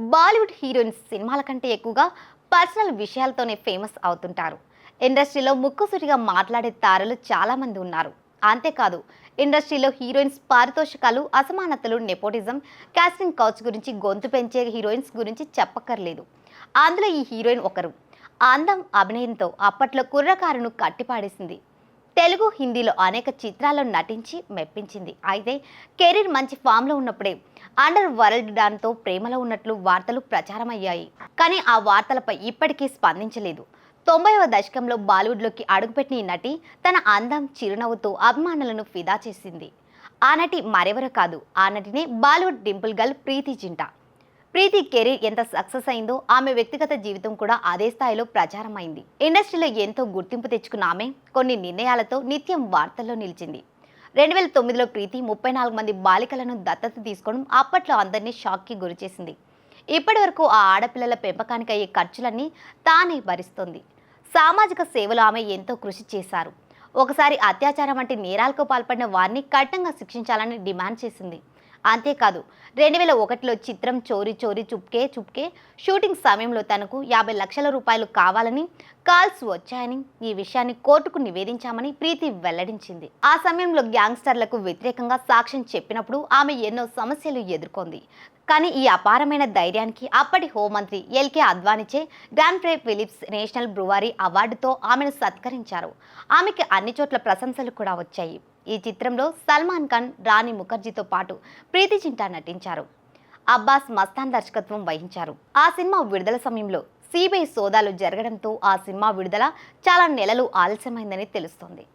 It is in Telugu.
బాలీవుడ్ హీరోయిన్స్ సినిమాల కంటే ఎక్కువగా పర్సనల్ విషయాలతోనే ఫేమస్ అవుతుంటారు. ఇండస్ట్రీలో ముక్కుసూటిగా మాట్లాడే తారలు చాలామంది ఉన్నారు. అంతేకాదు ఇండస్ట్రీలో హీరోయిన్స్ పారితోషికాలు అసమానతలు నెపోటిజం క్యాస్టింగ్ కౌచ్ గురించి గొంతు పెంచే హీరోయిన్స్ గురించి చెప్పక్కర్లేదు. అందులో ఈ హీరోయిన్ ఒకరు. అందం అభినయంతో అప్పట్లో కుర్రకారును కట్టిపాడేసింది. తెలుగు హిందీలో అనేక చిత్రాల్లో నటించి మెప్పించింది. అయితే కెరీర్ మంచి ఫామ్లో ఉన్నప్పుడే అండర్ వరల్డ్ డాన్తో ప్రేమలో ఉన్నట్లు వార్తలు ప్రచారమయ్యాయి. కానీ ఆ వార్తలపై ఇప్పటికీ స్పందించలేదు. తొంభైవ దశకంలో బాలీవుడ్లోకి అడుగుపెట్టిన ఈ నటి తన అందం చిరునవ్వుతో అభిమానులను ఫిదా చేసింది. ఆ నటి మరెవరో కాదు. ఆ నటినే Bollywood dimple girl Preity Zinta. Preity career ఎంత సక్సెస్ అయిందో ఆమె వ్యక్తిగత జీవితం కూడా అదే స్థాయిలో ప్రచారమైంది. ఇండస్ట్రీలో ఎంతో గుర్తింపు తెచ్చుకున్న ఆమె కొన్ని నిర్ణయాలతో నిత్యం వార్తల్లో నిలిచింది. రెండు వేల తొమ్మిదిలో ప్రీతి ముప్పై నాలుగు మంది బాలికలను దత్తత తీసుకోవడం అప్పట్లో అందరినీ షాక్కి గురిచేసింది. ఇప్పటి వరకు ఆ ఆడపిల్లల పెంపకానికి అయ్యే ఖర్చులన్నీ తానే భరిస్తుంది. సామాజిక సేవలో ఆమె ఎంతో కృషి చేశారు. ఒకసారి అత్యాచారం వంటి నేరాలకు పాల్పడిన వారిని కఠినంగా శిక్షించాలని డిమాండ్ చేసింది. అంతేకాదు రెండు వేల ఒకటిలో చిత్రం చోరీ చోరీ చుప్కే చుప్కే షూటింగ్ సమయంలో తనకు యాభై లక్షల రూపాయలు కావాలని కాల్స్ వచ్చాయని ఈ విషయాన్ని కోర్టుకు నివేదించామని ప్రీతి వెల్లడించింది. ఆ సమయంలో గ్యాంగ్స్టర్లకు వ్యతిరేకంగా సాక్ష్యం చెప్పినప్పుడు ఆమె ఎన్నో సమస్యలు ఎదుర్కొంది. కానీ ఈ అపారమైన ధైర్యానికి అప్పటి హోంమంత్రి ఎల్కే అద్వానిచే గ్రాండ్ ప్రే ఫిలిప్స్ నేషనల్ బ్రువారీ అవార్డుతో ఆమెను సత్కరించారు. ఆమెకి అన్ని చోట్ల ప్రశంసలు కూడా వచ్చాయి. ఈ చిత్రంలో సల్మాన్ ఖాన్ రాణి ముఖర్జీతో పాటు ప్రీతి జింటా నటించారు. అబ్బాస్ మస్తాన్ దర్శకత్వం వహించారు. ఆ సినిమా విడుదల సమయంలో సిబిఐ సోదాలు జరగడంతో ఆ సినిమా విడుదల చాలా నెలలు ఆలస్యమైందని తెలుస్తోంది.